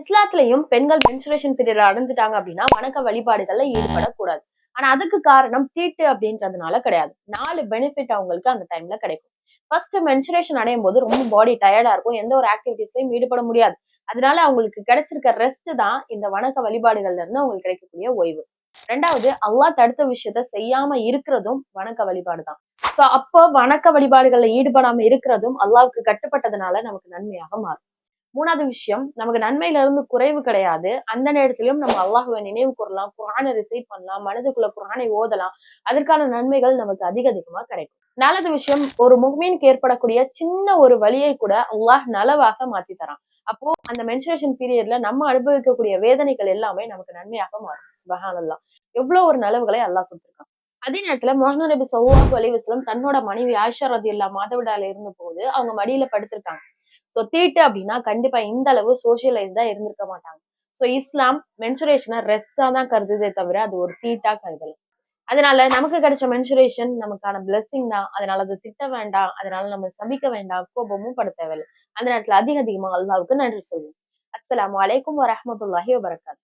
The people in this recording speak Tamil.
இஸ்லாத்துலயும் பெண்கள் மென்சுரேஷன் பீரியட் அடைஞ்சிட்டாங்க அப்படின்னா வணக்க வழிபாடுகள்ல ஈடுபடக்கூடாது. ஆனா அதுக்கு காரணம் தீட்டு அப்படின்றதுனால கிடையாது. நாலு பெனிஃபிட் அவங்களுக்கு அந்த டைம்ல கிடைக்கும். ஃபர்ஸ்ட் மென்சுரேஷன் அடையும் போது ரொம்ப பாடி டயர்டா இருக்கும். எந்த ஒரு ஆக்டிவிட்டிஸ்லயும் ஈடுபட முடியாது. அதனால அவங்களுக்கு கிடைச்சிருக்க ரெஸ்ட் தான் இந்த வணக்க வழிபாடுகள்ல இருந்து அவங்களுக்கு கிடைக்கக்கூடிய ஓய்வு. ரெண்டாவது அல்லாஹ் தடுத்த விஷயத்த செய்யாம இருக்கிறதும் வணக்க வழிபாடு தான். ஸோ அப்போ வணக்க வழிபாடுகள்ல ஈடுபடாம இருக்கிறதும் அல்லாவுக்கு கட்டுப்பட்டதுனால நமக்கு நன்மையாக மாறும். மூணாவது விஷயம் நமக்கு நன்மையில இருந்து குறைவு கிடையாது. அந்த நேரத்திலும் நம்ம அல்லாஹுவை நினைவு கூறலாம் குரானை ரிசைட் பண்ணலாம் மனதுக்குள்ள குரானை ஓதலாம். அதற்கான நன்மைகள் நமக்கு அதிக அதிகமா கிடைக்கும். நல்லது விஷயம் ஒரு முகமீனுக்கு ஏற்படக்கூடிய சின்ன ஒரு வழியை கூட அல்லாஹ் நலவாக மாத்தி தரான். அப்போ அந்த மென்சுரேஷன் பீரியட்ல நம்ம அனுபவிக்கக்கூடிய வேதனைகள் எல்லாமே நமக்கு நன்மையாக மாறும். சுபஹானல்லா எவ்வளவு ஒரு நலவுகளை அல்லாஹ் கொடுத்துருக்கான். அதே நேரத்துல முகமது நபி சல்லாஹூ அலிவஸ்லம் தன்னோட மனைவி ஆயிஷா ரதி இல்லா மாதவிடால இருந்த போது அவங்க மடியில படுத்திருக்காங்க. சோ தீட்டு அப்படின்னா கண்டிப்பா இந்த அளவு சோசியலைஸ்டா இருந்திருக்க மாட்டாங்க. சோ இஸ்லாம் மென்சுரேஷனை ரெஸ்டா தான் கருதுதே தவிர அது ஒரு தீட்டா கருதல. அதனால நமக்கு கிடைச்ச மென்சுரேஷன் நமக்கான பிளெஸிங் தான். அதனால அது திட்ட வேண்டாம். அதனால நம்ம சபிக்க வேண்டாம். கோபமும் பட தேவையில்லை. அந்த நேரத்துல அதிக அதிகமா அல்லாவுக்கு நன்றி சொல்லுவோம். அஸ்லாம் வலைக்கம் வரமத்துல்லாஹி வபரகாத்து